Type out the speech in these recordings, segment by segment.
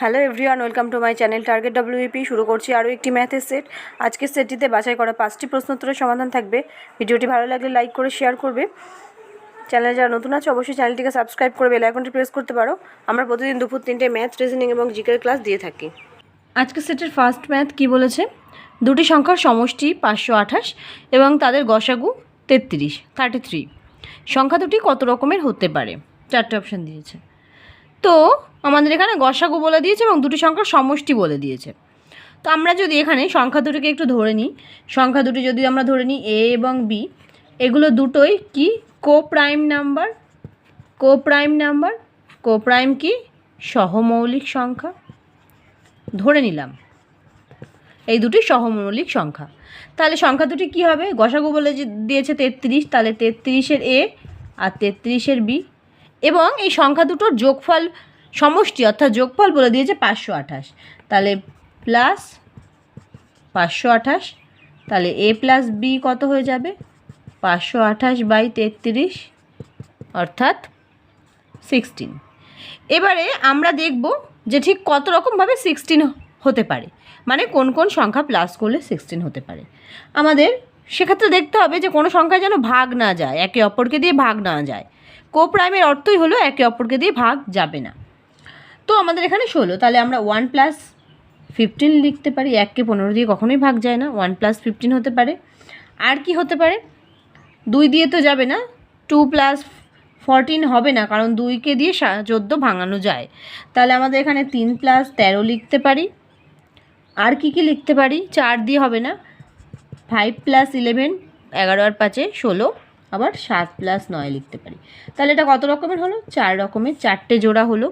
Hello everyone welcome to my channel target WP শুরু করছি আরও একটি ম্যাথের সেট আজকের সেটটিতে বাছাই করা পাঁচটি প্রশ্নোত্তরের সমাধান থাকবে। ভিডিওটি ভালো লাগলে লাইক করে শেয়ার করবে। চ্যানেলে যারা নতুন আছে, অবশ্যই চ্যানেলটিকে সাবস্ক্রাইব করে বেল আইকনটি প্রেস করতে পারো। আমরা প্রতিদিন দুপুর তিনটে ম্যাথ রিজনিং এবং জিকের ক্লাস দিয়ে থাকি। আজকের সেটের ফার্স্ট ম্যাথ কি বলেছে? দুটি সংখ্যার সমষ্টি পাঁচশো আঠাশ এবং তাদের গসাগু তেত্রিশ থার্টি থ্রি সংখ্যা দুটি কত রকমের হতে পারে? চারটে অপশান দিয়েছে। তো আমাদের এখানে গসাগু বলে দিয়েছে এবং দুটি সংখ্যার সমষ্টি বলে দিয়েছে। তো আমরা যদি এখানে সংখ্যা দুটিকে একটু ধরে নিই, সংখ্যা দুটি যদি আমরা ধরে নিই এ এবং বি এগুলো দুটোই কি? Co prime number co prime number co prime কি? সহমৌলিক সংখ্যা। ধরে নিলাম। এই দুটি সহমৌলিক সংখ্যা। তাহলে সংখ্যা দুটি কী হবে? গসাগু বলে দিয়েছে তেত্রিশ, তাহলে তেত্রিশের এ আর তেত্রিশের বি এবং এই সংখ্যা দুটোর যোগফল সমষ্টি, অর্থাৎ যোগফল বলে দিয়েছে পাঁচশো আঠাশ। তাহলে প্লাস পাঁচশো আঠাশ, তাহলে এ প্লাস বি কত হয়ে যাবে? পাঁচশো আঠাশ বাই তেত্রিশ, অর্থাৎ সিক্সটিন এবারে আমরা দেখব যে ঠিক কত রকমভাবে সিক্সটিন হতে পারে মানে কোন কোন সংখ্যা প্লাস করলে সিক্সটিন হতে পারে। আমাদের সেক্ষেত্রে দেখতে হবে যে কোনো সংখ্যা যেন ভাগ না যায়, একে অপরকে দিয়ে ভাগ না যায়। কো প্রাইমের অর্থই হলো একে অপরকে দিয়ে ভাগ যাবে না। তো আমাদের এখানে ষোলো, তাহলে আমরা ওয়ান প্লাস ফিফটিন লিখতে পারি এককে পনেরো দিয়ে কখনোই ভাগ যায় না, ওয়ান প্লাস ফিফটিন হতে পারে। আর কি হতে পারে? দুই দিয়ে তো যাবে না, টু প্লাস ফরটিন হবে না, কারণ দুইকে দিয়ে চোদ্দ ভাঙানো যায়। তাহলে আমাদের এখানে তিন প্লাস তেরো লিখতে পারি। আর কি কি লিখতে পারি? চার দিয়ে হবে না ফাইভ প্লাস ইলেভেন এগারো আর পাঁচে ষোলো, আবার সাত প্লাস নয় লিখতে পারি। তাহলে এটা কত রকমের হলো? চার রকমের, চারটে জোড়া হলো।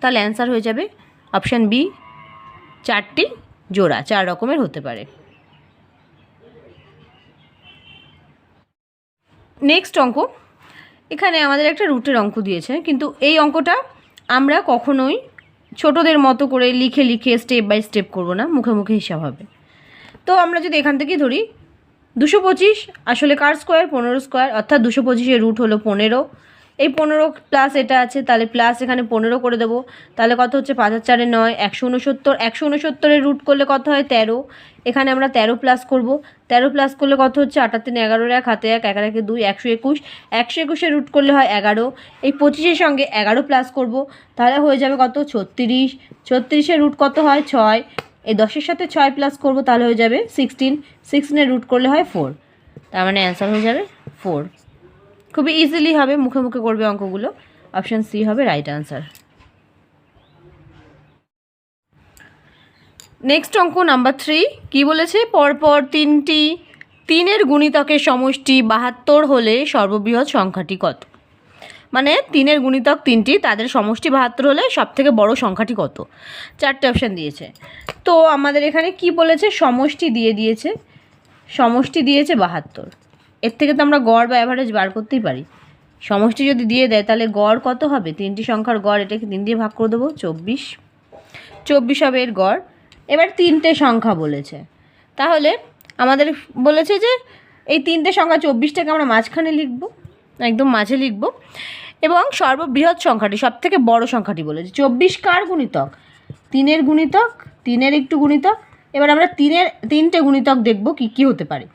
তাহলে অ্যান্সার হয়ে যাবে অপশান বি চারটি জোড়া, চার রকমের হতে পারে। নেক্সট অঙ্ক। এখানে আমাদের একটা রুটের অঙ্ক দিয়েছে, কিন্তু এই অঙ্কটা আমরা কখনোই ছোটদের মতো করে লিখে লিখে স্টেপ বাই স্টেপ করব না, মুখে মুখে হিসাব হবে। তো আমরা যদি এখান থেকেই ধরি, দুশো পঁচিশ আসলে কার স্কোয়ার পনেরো স্কোয়ার অর্থাৎ দুশো পঁচিশের রুট হলো পনেরো। এই পনেরো প্লাস এটা আছে, তাহলে প্লাস এখানে পনেরো করে দেবো। তাহলে কত হচ্ছে? পাঁচ হাজার চারে নয়, একশো উনসত্তর। একশো উনসত্তরের রুট করলে কত হয়? তেরো। এখানে আমরা তেরো প্লাস করব। তেরো প্লাস করলে কত হচ্ছে? আটার তিন এগারোর এক, হাতে এক এগারো একে দুই, একশো একুশ। একশো একুশের রুট করলে হয় এগারো। এই পঁচিশের সঙ্গে এগারো প্লাস করব। তাহলে হয়ে যাবে কত? ছত্রিশ। ছত্রিশের রুট কত হয়? ছয়। এই দশের সাথে ছয় প্লাস করব তাহলে হয়ে যাবে সিক্সটিন সিক্সটিনের রুট করলে হয় ফোর তার মানে অ্যান্সার হয়ে যাবে ফোর খুবই ইজিলি হবে, মুখে মুখে করবে অঙ্কগুলো। অপশান সি হবে রাইট অ্যান্সার নেক্সট অঙ্ক নাম্বার থ্রি কী বলেছে? পরপর তিনটি, তিনের গুণিতকের সমষ্টি বাহাত্তর হলে সর্ববৃহৎ সংখ্যাটি কত? মানে তিনের গুণিতক তিনটি, তাদের সমষ্টি বাহাত্তর হলে সবথেকে বড় সংখ্যাটি কত? চারটে অপশান দিয়েছে। তো আমাদের এখানে কি বলেছে? সমষ্টি দিয়ে দিয়েছে। সমষ্টি দিয়েছে বাহাত্তর। এর থেকে তো আমরা গড় বা অ্যাভারেজ বার করতেই পারি। সমষ্টি যদি দিয়ে দেয়, তাহলে গড় কত হবে? তিনটি সংখ্যার গড়, এটাকে তিন দিয়ে ভাগ করে দেবো, চব্বিশ। চব্বিশ হবে এর গড়। এবার তিনটে সংখ্যা বলেছে। তাহলে আমাদের বলেছে যে, এই তিনটে সংখ্যা চব্বিশটাকে আমরা মাঝখানে লিখব। একদম মাঝে লিখব। এবং সর্ববৃহৎ সংখ্যাটি সব থেকে বড় সংখ্যাটি বলেছে চব্বিশ কার গুণিতক? তিনের গুণিতক, তিনের একটু গুণিতক, এবার আমরা তিনের, তিনটে গুণিতক দেখব কি কি হতে পারে।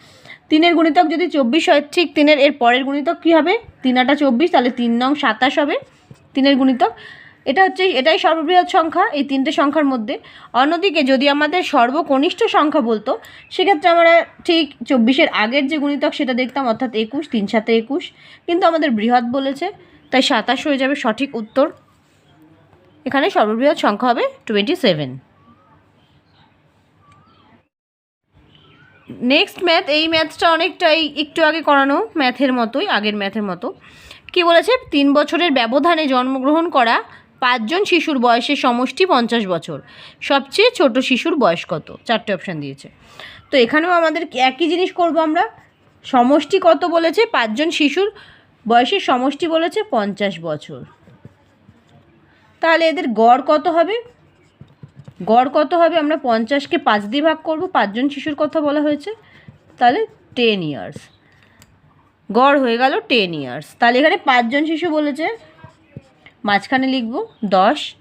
তিনের গুণিতক যদি চব্বিশ হয়, ঠিক তিনের এর পরের গুণিতক কী হবে? তিন আটা চব্বিশ, তাহলে তিন নং সাতাশ হবে। তিনের গুণিতক এটা হচ্ছে, এটাই সর্ববৃহৎ সংখ্যা এই তিনটে সংখ্যার মধ্যে। অন্যদিকে যদি আমাদের সর্বকনিষ্ঠ সংখ্যা বলতো, সেক্ষেত্রে আমরা ঠিক চব্বিশের আগের যে গুণিতক সেটা দেখতাম, অর্থাৎ একুশ, তিন সাথে একুশ, কিন্তু আমাদের বৃহৎ বলেছে, তাই সাতাশ হয়ে যাবে সঠিক উত্তর। এখানে সর্ববৃহৎ সংখ্যা হবে টোয়েন্টি সেভেন নেক্সট ম্যাথ এই ম্যাথটা অনেকটাই একটু আগে করানো ম্যাথের মতোই, আগের ম্যাথের মতো। কি বলেছে? তিন বছরের ব্যবধানে জন্মগ্রহণ করা পাঁচজন শিশুর বয়সের সমষ্টি পঞ্চাশ বছর। সবচেয়ে ছোট শিশুর বয়স কত? চারটে অপশান দিয়েছে। তো এখানেও আমাদের একই জিনিস করব আমরা। সমষ্টি কত বলেছে? পাঁচজন শিশুর বয়সের সমষ্টি বলেছে পঞ্চাশ বছর। তাহলে এদের গড় কত হবে? গড় কত হবে? আমরা পঞ্চাশকে পাঁচ দিয়ে ভাগ করব। পাঁচজন শিশুর কথা বলা হয়েছে। তাহলে টেন ইয়ার্স গড় হয়ে গেল টেন ইয়ার্স তাহলে এখানে পাঁচজন শিশু বলেছে মাঝখানে লিখব দশ।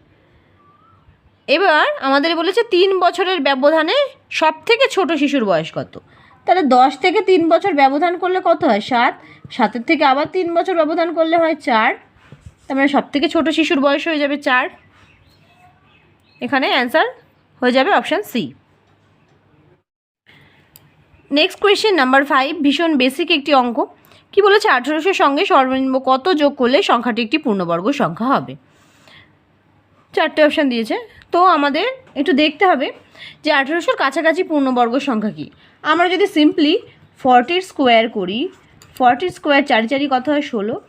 এবার আমাদের বলেছে তিন বছরের ব্যবধানে সব থেকে ছোট শিশুর বয়স কত? তাহলে দশ থেকে তিন বছর ব্যবধান করলে কত হয়? সাত। সাতের থেকে আবার তিন বছর ব্যবধান করলে হয় চার। তার মানে সব থেকে ছোটো শিশুর বয়স হয়ে যাবে চার। এখানে অ্যান্সার হয়ে যাবে option C. Next question number five, ভীষণ বেসিক একটি অঙ্ক। কি বলেছে? আঠেরোশোর সঙ্গে সর্বনিম্ন কত যোগ করলে সংখ্যাটি একটি পূর্ণবর্গ সংখ্যা হবে? চারটে অপশান দিয়েছে। তো আমাদের একটু দেখতে হবে যে আঠেরোশোর কাছাকাছি পূর্ণবর্গ সংখ্যা কী। আমরা যদি সিম্পলি ফর্টির স্কোয়ার করি ফর্টির স্কোয়ার চারি চারি কত হয়? ষোলো।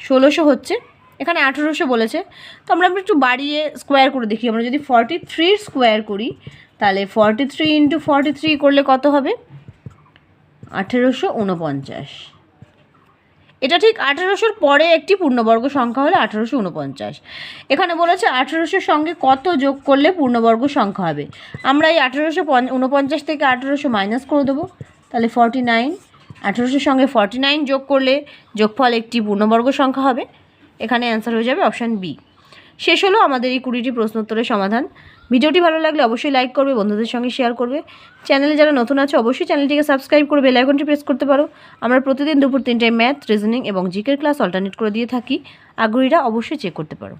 ষোলোশো হচ্ছে। এখানে আঠেরোশো বলেছে। তো আমরা একটু বাড়িয়ে স্কোয়ার করে দেখি। আমরা যদি ফর্টি থ্রির স্কোয়ার করি, তাহলে ফর্টি থ্রি ইন্টু থ্রি করলে কত হবে? আঠেরোশো উনপঞ্চাশ। এটা ঠিক আঠেরোশোর পরে একটি পূর্ণবর্গ সংখ্যা হলো আঠেরোশো উনপঞ্চাশ। এখানে বলেছে আঠেরোশোর সঙ্গে কত যোগ করলে পূর্ণবর্গ সংখ্যা হবে? আমরা এই আঠেরোশো উনপঞ্চাশ থেকে আঠেরোশো মাইনাস করে দেবো। তাহলে ফর্টি নাইন, আঠেরোশোর সঙ্গে ফর্টি নাইন যোগ করলে যোগফল একটি পূর্ণবর্গ সংখ্যা হবে। এখানে অ্যান্সার হয়ে যাবে অপশান বি। শেষ হলো আমাদের এই কুড়িটি প্রশ্নোত্তরের সমাধান। ভিডিওটি ভালো লাগলে অবশ্যই লাইক করবে, বন্ধুদের সঙ্গে শেয়ার করবে। চ্যানেলে যারা নতুন আছে, অবশ্যই চ্যানেলটিকে সাবস্ক্রাইব করে বেল আইকনটি প্রেস করতে পারো। আমরা প্রতিদিন দুপুর তিনটায় ম্যাথ রিজনিং এবং জিকের ক্লাস অল্টারনেট করে দিয়ে থাকি। আগ্রহীরা অবশ্যই চেক করতে পারো।